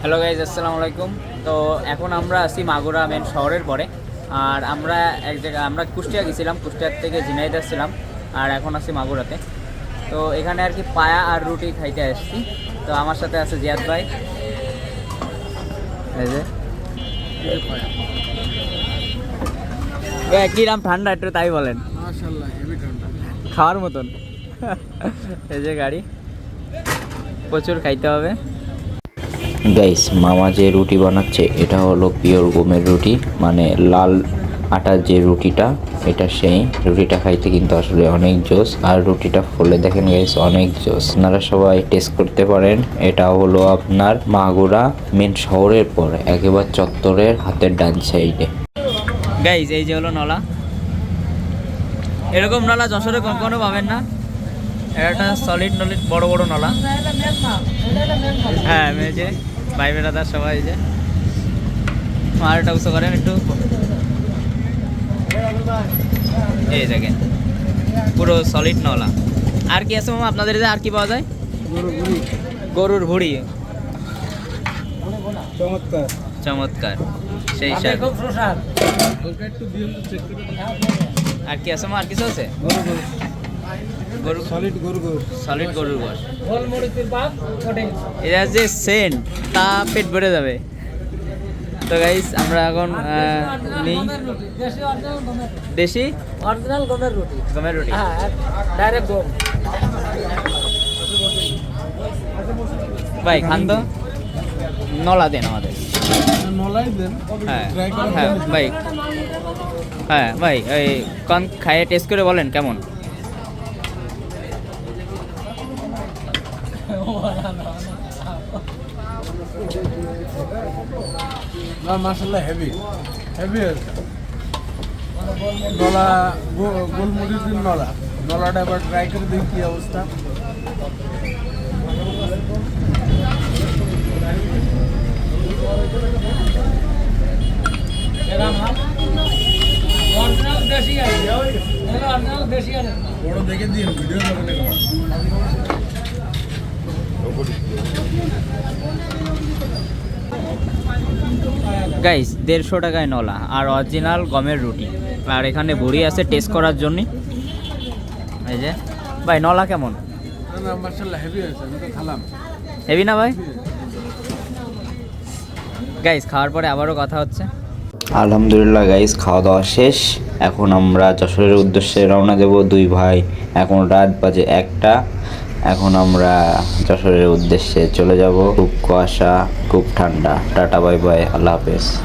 Hello guys আসসালামু আলাইকুম। তো এখন আমরা আছি মাগুরা মেন শহরের পরে। আর আমরা এক জায়গায় আমরা কুষ্টিয়া গেছিলাম কুষ্টিয়ার থেকে ঝিনাইতে আসছিলাম আর এখন আছি মাগুরাতে। তো এখানে আর কি পায়া আর রুটি খাইতে আসছি। তো আমার সাথে আছে জিয়াদ ভাই। এই যে। এ, কি নাম ঠান্ডা? একটু তাই বলেন। খাওয়ার মতন। এই যে গাড়ি। প্রচুর খাইতে হবে। গাইস, মামা যে রুটি বানাচ্ছে, এটা হলো পিওর গমের রুটি মানে লাল আটার যে রুটিটা, এটা সেই। রুটিটা খাইতে কিন্তু আসলে অনেক জোস আর রুটিটা ফুলে দেখেন গাইস অনেক জোস আপনারা সবাই টেস্ট করতে পারেন, এটা হলো আপনার মাগুরা মেন শহরের পর, একেবারে চত্বরের হাতের ডান সাইডে গাইজ এই যে হলো নলা। এরকম নলা যশোরে কখনো পাবেন না। একটা সলিড নলিড বড় বড় নলা। হ্যাঁ আমি যে ভাই বেড়াদার সবাই যে আর একটা উৎস করেন একটু। এই দেখেন পুরো সলিড নলা। আর কি আছে মামা আপনাদের আর কি পাওয়া যায়? গরুর ভুড়ি। চমৎকার। চমৎকার। সেই আর কি আছে মা আর কিছু আছে? গরু? গরু গরু। সলিড গরু গরু সলিড গরুর গোশ এটা যে সেন্ট তা পেট ভরে যাবে। তো গাইস আমরা এখন আহ, নিই। দেশি অরিজিনাল গমের রুটি। গমের রুটি। হ্যাঁ ডাইরেক্ট গম। ভাই খান তো। নলা দেন আমাদের। হ্যাঁ হ্যাঁ ভাই। হ্যাঁ ভাই এই কন খাইয়ে টেস্ট করে বলেন কেমন? না মাশাআল্লাহ হেভি হেভি আছে নলা গো- গোলমরিচের নলা। নলাটা এবার ট্রাই করে দেখি কি অবস্থা? বড় দেখে দিন ভিডিও করে গাইস দেড়শো টাকায় নলা আর অরিজিনাল গমের রুটি। আর এখানে বড়ি আছে টেস্ট করার জন্যে। এই যে ভাই নলা কেমন? না না মাশাআল্লাহ হেভি আছে আমি হেভি না ভাই? গাইস খাওয়ার পরে আবারও কথা হচ্ছে। আলহামদুলিল্লাহ গাইস খাওয়া দাওয়া শেষ। এখন আমরা যশোরের উদ্দেশ্যে রওনা দেব দুই ভাই। এখন রাত বাজে একটা। এখন আমরা যশোরের উদ্দেশ্যে চলে যাব। খুব কুয়াশা, খুব ঠান্ডা। Tata, bye bye. আল্লাহ হাফেজ।